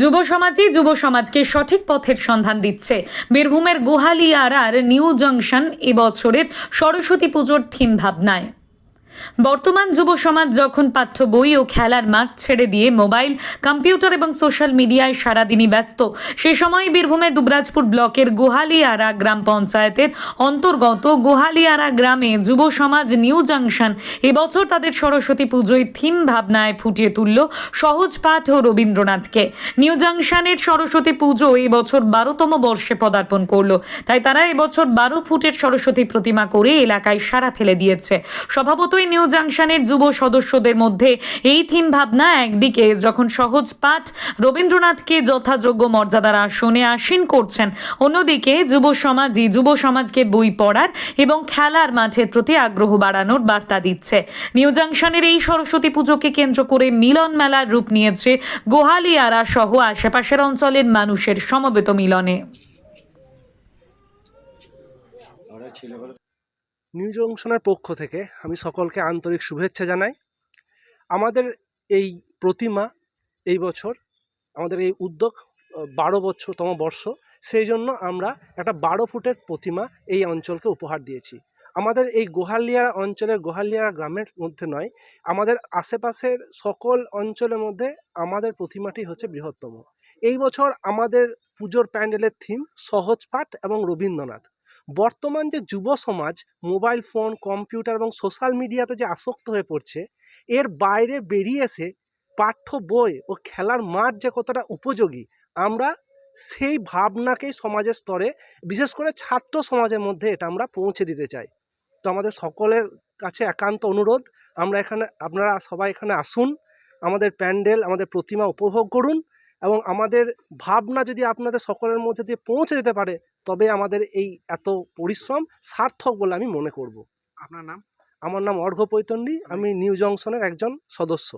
যুব সমাজই যুব সমাজকে সঠিক পথের সন্ধান দিচ্ছে। বীরভূমের গোহালিয়ারার নিউ জংশন এবছরের সরস্বতী পুজোর থিম ভাবনায়। বর্তমান যুব সমাজ যখন পাঠ্য বই ও খেলার মাঠ ছেড়ে দিয়ে মোবাইল, কম্পিউটার এবং সোশ্যাল মিডিয়ায় সারাদিনই ব্যস্ত, সে সময় বীরভূমের দুবরাজপুর ব্লকের গোহালিয়ারা গ্রাম পঞ্চায়েতের অন্তর্গত গোহালিয়ারা গ্রামে যুব সমাজ নিউ জাংশন এবছর তাদের সরস্বতী পুজোয় থিম ভাবনায় ফুটিয়ে তুলল সহজ পাঠ ও রবীন্দ্রনাথকে। নিউ জাংশনের সরস্বতী পুজো এবছর বারোতম বর্ষে পদার্পণ করল। তাই তারা এবছর বারো ফুটের সরস্বতী প্রতিমা করে এলাকায় সারা ফেলে দিয়েছে। স্বভাবতই নিউ জাংশনের যুব সদস্যদের মধ্যে এই থিম ভাবনা একদিকে, যখন সহজ পাঠ রবীন্দ্রনাথকে যথাযোগ্য মর্যাদার আসনে আসীন করছেন, অন্যদিকে যুব সমাজই যুব সমাজকে বই পড়ার এবং খেলার মাঠের প্রতি আগ্রহ বাড়ানোর বার্তা দিচ্ছে। নিউ জাংশনের এই সরস্বতী পুজোকে কেন্দ্র করে মিলন মেলার রূপ নিয়েছে গোহালিয়ারা সহ আশেপাশের অঞ্চলের মানুষের সমবেত মিলনে। নিউ জংশনের পক্ষ থেকে আমি সকলকে আন্তরিক শুভেচ্ছা জানাই। আমাদের এই প্রতিমা এই বছর, আমাদের এই উদ্যোগ বারো বছরতম বর্ষ, সেই জন্য আমরা একটা বারো ফুটের প্রতিমা এই অঞ্চলকে উপহার দিয়েছি। আমাদের এই গোহালিয়া অঞ্চলের গোহালিয়া গ্রামের মধ্যে নয়, আমাদের আশেপাশের সকল অঞ্চলের মধ্যে আমাদের প্রতিমাটি হচ্ছে বৃহত্তম। এই বছর আমাদের পুজোর প্যান্ডেলের থিম সহজ পাঠ এবং রবীন্দ্রনাথ। বর্তমান যে যুব সমাজ, মোবাইল ফোন, কম্পিউটার এবং সোশ্যাল মিডিয়াতে যে আসক্ত হয়ে পড়ছে, এর বাইরে বেরিয়ে এসে পাঠ্য বই ও খেলার মাঠ যে কতটা উপযোগী, আমরা সেই ভাবনাকেই সমাজের স্তরে, বিশেষ করে ছাত্র সমাজের মধ্যে এটা আমরা পৌঁছে দিতে চাই। তো আমাদের সকলের কাছে একান্ত অনুরোধ, আমরা এখানে, আপনারা সবাই এখানে আসুন, আমাদের প্যান্ডেল, আমাদের প্রতিমা উপভোগ করুন এবং আমাদের ভাবনা যদি আপনাদের সকলের মধ্যে দিয়ে পৌঁছে যেতে পারে তবে আমাদের এই এত পরিশ্রম সার্থক বলে আমি মনে করব। আপনার নাম? আমার নাম অর্ঘ্য পৈতন্ডী আমি নিউ জংশনের একজন সদস্য।